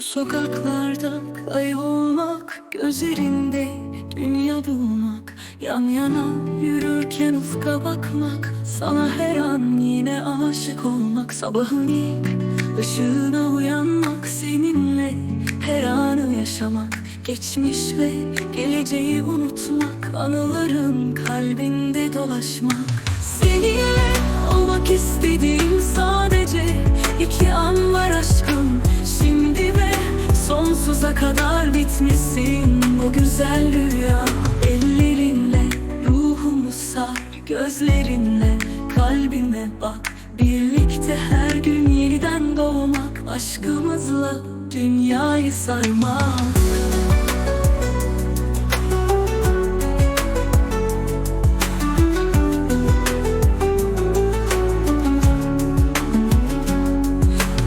Bu sokaklarda kaybolmak Gözlerinde dünya bulmak Yan yana yürürken ufka bakmak Sana her an yine aşık olmak Sabahın ilk ışığına uyanmak Seninle her anı yaşamak Geçmiş ve geleceği unutmak Anıların kalbinde dolaşmak. Seninle olmak istediğim sadece iki an var aşkım bitmesin bu güzel rüya. Ellerinle ruhumu sar gözlerinle kalbime bak. Birlikte her gün yeniden doğmak Aşkımızla dünyayı sarmak.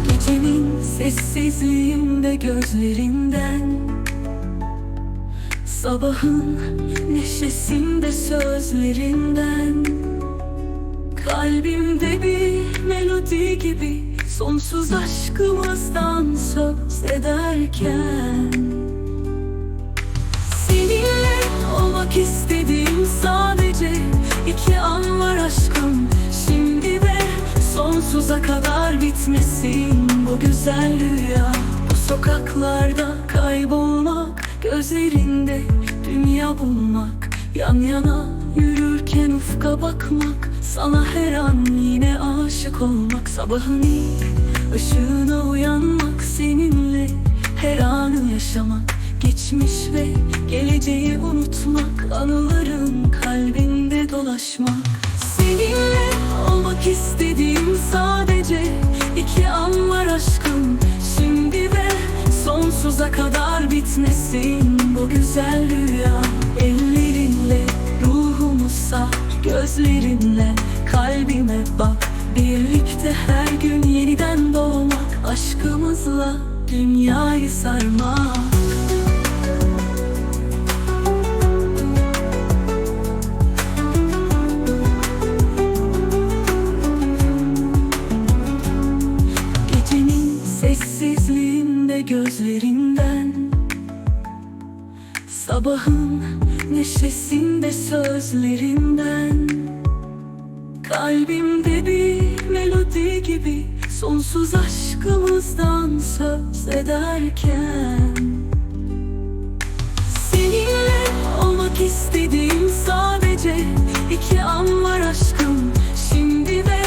Gecenin sessizliğinde gözlerinden Sabahın neşesinde sözlerinden Kalbimde bir melodi gibi Sonsuz aşkımızdan söz ederken Seninle olmak istediğim sadece iki an var aşkım. Şimdi ve sonsuza kadar bitmesin bu güzel rüya. Bu sokaklarda kaybolmak Gözlerinde dünya bulmak Yan yana yürürken ufka bakmak Sana her an yine aşık olmak Sabahın ilk ışığına uyanmak Seninle her anı yaşamak Geçmiş ve geleceği unutmak Anıların kalbinde dolaşmak. Seninle olmak istediğim sadece iki an var aşkım. Şimdi ve sonsuza kadar bitmesin bu güzel rüya? Ellerinle ruhumu sar gözlerinle kalbime bak. Birlikte her gün yeniden doğmak Aşkımızla dünyayı sarmak. Gecenin sessizliğinde gözlerinden Sabahın neşesinde sözlerinden Kalbimde bir melodi gibi Sonsuz aşkımızdan söz ederken Seninle olmak istediğim sadece iki an var aşkım. Şimdi ve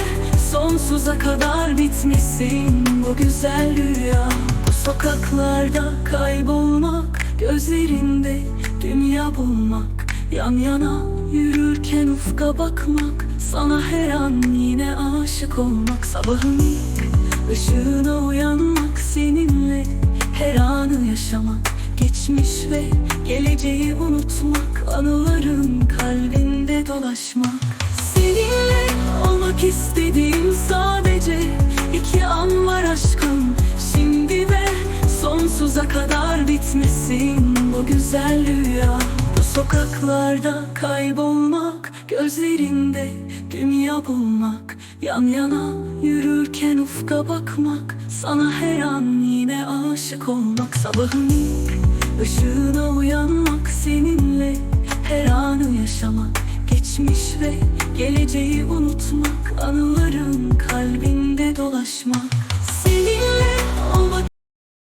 sonsuza kadar bitmesin bu güzel rüya. Bu sokaklarda kaybolmak Gözlerinde dünya bulmak Yan yana yürürken ufka bakmak Sana her an yine aşık olmak. Sabahın ilk ışığına uyanmak Seninle her anı yaşamak. Geçmiş ve geleceği unutmak Anıların kalbinde dolaşmak. Seninle olmak istediğim sadece iki an var aşkım. Şimdi ve sonsuza kadar bu güzel rüya. Bu sokaklarda kaybolmak Gözlerinde dünya bulmak. Yan yana yürürken ufka bakmak Sana her an yine aşık olmak. Sabahın ilk ışığına uyanmak Seninle her anı yaşamak. Geçmiş ve geleceği unutmak Anıların kalbinde dolaşmak. Seninle